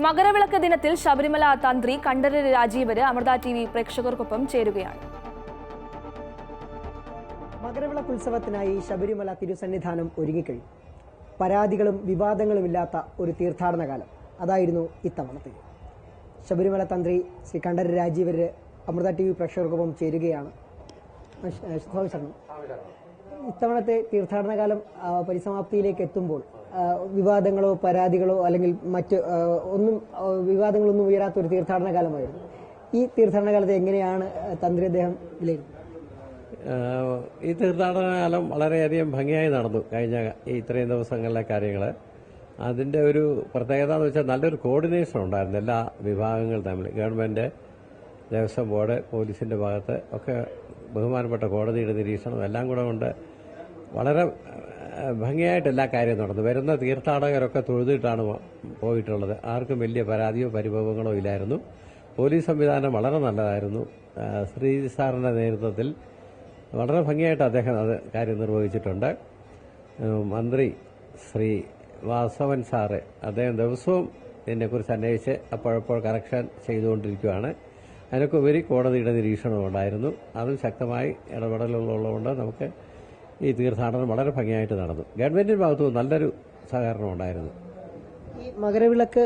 മകരവിളക്ക് ദിനത്തിൽ ശബരിമല തന്ത്രി Kandararu Rajeevaru Amrita T V പ്രേക്ഷകർക്കൊപ്പം ചേരുകയാണ് മകരവിളക്ക് ഉത്സവത്തിനായി ശബരിമല തിരുസന്നിധാനം ഒരുങ്ങിക്കഴിഞ്ഞു പരാതികളും വിവാദങ്ങളും ഇല്ലാത്ത ഒരു തീർത്ഥാടന കാലം അതായിരുന്നു ഇത്തവണത്തെ ശബരിമല തന്ത്രി ശ്രീ കണ്ഠരര് രാജീവര് അമൃത ടി വി പ്രേക്ഷകർക്കൊപ്പം ചേരുകയാണ് ഇത്തവണത്തെ തീർത്ഥാടന കാലം പരിസമാപ്തിയിലേക്ക് എത്തുമ്പോൾ വിവാദങ്ങളോ പരാതികളോ അല്ലെങ്കിൽ മറ്റ് ഒന്നും വിവാദങ്ങളൊന്നും ഉയരാത്ത ഒരു തീർത്ഥാടന കാലമായിരുന്നു. ഈ തീർത്ഥാടന കാലത്ത് എങ്ങനെയാണ് തന്ത്രി അദ്ദേഹം വിലയിരുത്തുന്നത്? ഈ തീർത്ഥാടന കാലം വളരെയധികം ഭംഗിയായി നടന്നു കഴിഞ്ഞ ഈ ഇത്രയും ദിവസങ്ങളിലെ കാര്യങ്ങൾ അതിന്റെ ഒരു പ്രത്യേകത എന്ന് വെച്ചാൽ നല്ലൊരു കോർഡിനേഷൻ ഉണ്ടായിരുന്നു എല്ലാ വിഭാഗങ്ങളും തമ്മിൽ. ഗവൺമെന്റ് ദേവസ്വം ബോർഡ് പോലീസിന്റെ ഭാഗത്ത് ഒക്കെ ബഹുമാനപ്പെട്ട കോടതിയുടെ നിരീക്ഷണം എല്ലാം കൂടെ കൊണ്ട് വളരെ ഭംഗിയായിട്ട് കാര്യവും നടന്നു. വരുന്ന തീർത്ഥാടകരൊക്കെ തൊഴുതിട്ടാണ് പോയിട്ടുള്ളത്. ആർക്കും വലിയ പരാതിയോ പരിഭവങ്ങളോ ഇല്ലായിരുന്നു. പോലീസ് സംവിധാനം വളരെ നല്ലതായിരുന്നു. ശ്രീ സാറിന്റെ നേതൃത്വത്തിൽ വളരെ ഭംഗിയായിട്ട് അദ്ദേഹം അത് കാര്യം നിർവഹിച്ചിട്ടുണ്ട്. മന്ത്രി ശ്രീ വാസവൻ സാറ് അദ്ദേഹം ദിവസവും ഇതിനെക്കുറിച്ച് അന്വേഷിച്ച് അപ്പോഴപ്പോൾ കറക്ഷൻ ചെയ്തുകൊണ്ടിരിക്കുകയാണ് അതിനൊക്കെ ഉപരി കോടതിയുടെ നിരീക്ഷണം ഉണ്ടായിരുന്നു അതും ശക്തമായി ഇടപെടലുള്ളതുകൊണ്ട് നമുക്ക് ഈ തീർത്ഥാടനം വളരെ ഭംഗിയായിട്ട് നടന്നു. ഗവൺമെന്റിന്റെ ഭാഗത്തു നല്ലൊരു സഹകരണം ഉണ്ടായിരുന്നു. ഈ മകരവിളക്ക്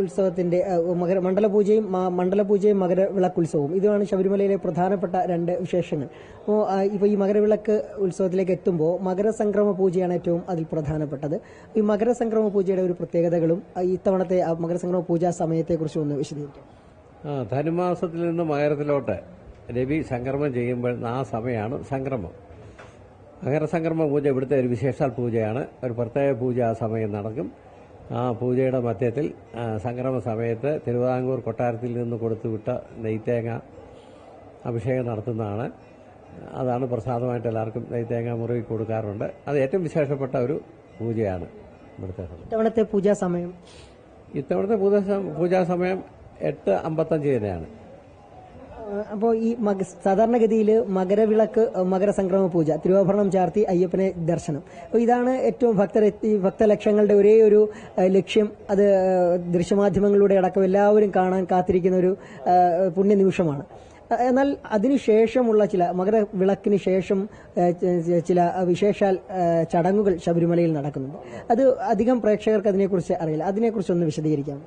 ഉത്സവത്തിന്റെ മകര മണ്ഡലപൂജയും മണ്ഡലപൂജയും മകരവിളക്ക് ഉത്സവവും ഇതാണ് ശബരിമലയിലെ പ്രധാനപ്പെട്ട രണ്ട് വിശേഷങ്ങൾ. അപ്പോൾ ഇപ്പോൾ ഈ മകരവിളക്ക് ഉത്സവത്തിലേക്ക് എത്തുമ്പോൾ മകരസംക്രമ പൂജയാണ് ഏറ്റവും അതിൽ പ്രധാനപ്പെട്ടത്. ഈ മകരസംക്രമ പൂജയുടെ ഒരു പ്രത്യേകതകളും ഇത്തവണത്തെ മകരസംക്രമ പൂജാ സമയത്തെക്കുറിച്ച് ഒന്ന് വിശദീകരിക്കാം. ആ ധനുമാസത്തിൽ നിന്ന് മകരത്തിലോട്ട് രവി സംക്രമം ചെയ്യുമ്പോൾ ആ സമയമാണ് സംക്രമം. മകരസംക്രമ പൂജ ഇവിടുത്തെ ഒരു വിശേഷാൽ പൂജയാണ്. ഒരു പ്രത്യേക പൂജ ആ സമയം നടക്കും. ആ പൂജയുടെ മധ്യത്തിൽ സംക്രമ സമയത്ത് തിരുവിതാംകൂർ കൊട്ടാരത്തിൽ നിന്ന് കൊടുത്തുവിട്ട നെയ്ത്തേങ്ങ അഭിഷേകം നടത്തുന്നതാണ്. അതാണ് പ്രസാദമായിട്ട് എല്ലാവർക്കും നെയ്ത്തേങ്ങ മുറുകി കൊടുക്കാറുണ്ട്. അത് ഏറ്റവും വിശേഷപ്പെട്ട ഒരു പൂജയാണ് ഇവിടുത്തെ ഇത്തവണത്തെ പൂജാ സമയം? ഇത്തവണത്തെ പൂജ പൂജാ സമയം എട്ട് അമ്പത്തഞ്ച് തന്നെയാണ്. അപ്പോൾ ഈ സാധാരണഗതിയിൽ മകരവിളക്ക് മകരസംക്രമ പൂജ തിരുവാഭരണം ചാർത്തി അയ്യപ്പനെ ദർശനം. അപ്പോൾ ഇതാണ് ഏറ്റവും ഭക്തർ ഈ ഭക്തലക്ഷങ്ങളുടെ ഒരേ ഒരു ലക്ഷ്യം. അത് ദൃശ്യമാധ്യമങ്ങളിലൂടെ അടക്കം എല്ലാവരും കാണാൻ കാത്തിരിക്കുന്ന ഒരു പുണ്യ നിമിഷമാണ് എന്നാൽ അതിനുശേഷമുള്ള ചില മകരവിളക്കിന് ശേഷം ചില വിശേഷാൽ ചടങ്ങുകൾ ശബരിമലയിൽ നടക്കുന്നുണ്ട്. അത് അധികം പ്രേക്ഷകർക്ക് അതിനെക്കുറിച്ച് അറിയില്ല. അതിനെക്കുറിച്ച് ഒന്ന് വിശദീകരിക്കാം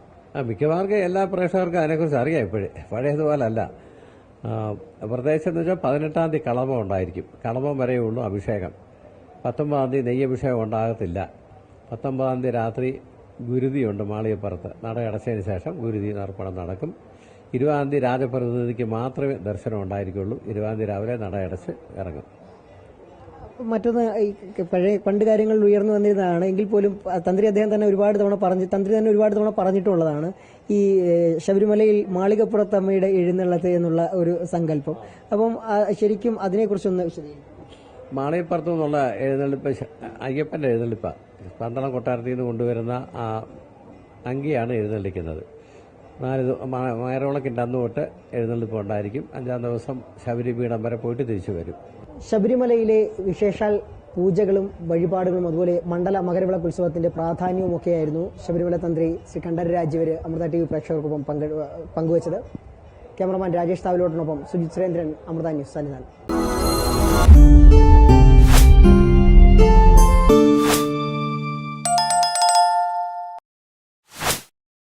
മിക്കവാർക്കും എല്ലാ പ്രേക്ഷകർക്കും അതിനെക്കുറിച്ച് അറിയാം ഇപ്പോഴേ. പഴയതുപോലെ അല്ല ആ, പ്രത്യേകിച്ച് എന്ന് വെച്ചാൽ പതിനെട്ടാം തീയതി കളമം ഉണ്ടായിരിക്കും. കളമം വരെയുള്ളൂ അഭിഷേകം. പത്തൊമ്പതാം തീയതി നെയ്യഭിഷേകം ഉണ്ടാകത്തില്ല. പത്തൊമ്പതാം തീയതി രാത്രി ഗുരുതിയുണ്ട് മാളികപ്പുറത്ത്. നട അടച്ചതിന് ശേഷം ഗുരുതി നർപ്പണം നടക്കും. ഇരുപതാം തീയതി രാജപ്രതിനിധിക്ക് മാത്രമേ ദർശനം ഉണ്ടായിരിക്കുള്ളൂ. ഇരുപതാം തീയതി രാവിലെ നട അടച്ച് ഇറങ്ങും. മറ്റൊന്ന് പഴയ പണ്ട് കാര്യങ്ങളിൽ ഉയർന്നു വന്നിരുന്നതാണ്. എങ്കിൽ പോലും തന്ത്രി അദ്ദേഹം തന്നെ ഒരുപാട് തവണ പറഞ്ഞു തന്ത്രി തന്നെ ഒരുപാട് തവണ പറഞ്ഞിട്ടുള്ളതാണ് ഈ ശബരിമലയിൽ മാളികപ്പുറത്തമ്മയുടെ എഴുന്നള്ളത്ത് എന്നുള്ള ഒരു സങ്കല്പം. അപ്പം ശരിക്കും അതിനെക്കുറിച്ചൊന്ന് വിശദീകരിക്കും. മാളികപ്പുറത്ത് നിന്നുള്ള എഴുന്നള്ളിപ്പ് അയ്യപ്പന്റെ അയ്യപ്പന്റെ എഴുന്നള്ളിപ്പാണ് പന്തളം കൊട്ടാരത്തിൽ നിന്ന് കൊണ്ടുവരുന്ന ആ അങ്കിയാണ് എഴുന്നള്ളിക്കുന്നത്. നാല് മയറോളക്കിന്റെ അന്ന് തൊട്ട് എഴുന്നള്ളിപ്പ് ഉണ്ടായിരിക്കും. അഞ്ചാം ദിവസം ശബരിപീഠം വരെ പോയിട്ട് തിരിച്ചു വരും. ശബരിമലയിലെ വിശേഷാൽ പൂജകളും വഴിപാടുകളും അതുപോലെ മണ്ഡല മകരവിളക്ക് ഉത്സവത്തിന്റെ പ്രാധാന്യവും ഒക്കെയായിരുന്നു ശബരിമല തന്ത്രി ശ്രീ കണ്ഠര രാജീവര് അമൃത ടി വി പ്രേക്ഷകർക്കൊപ്പം പങ്കെ പങ്കുവച്ചത്. ക്യാമറമാൻ രാജേഷ് താവിലോട്ടിനൊപ്പം സുജിത് സുരേന്ദ്രൻ അമൃത ന്യൂസ് സന്നിധാനം.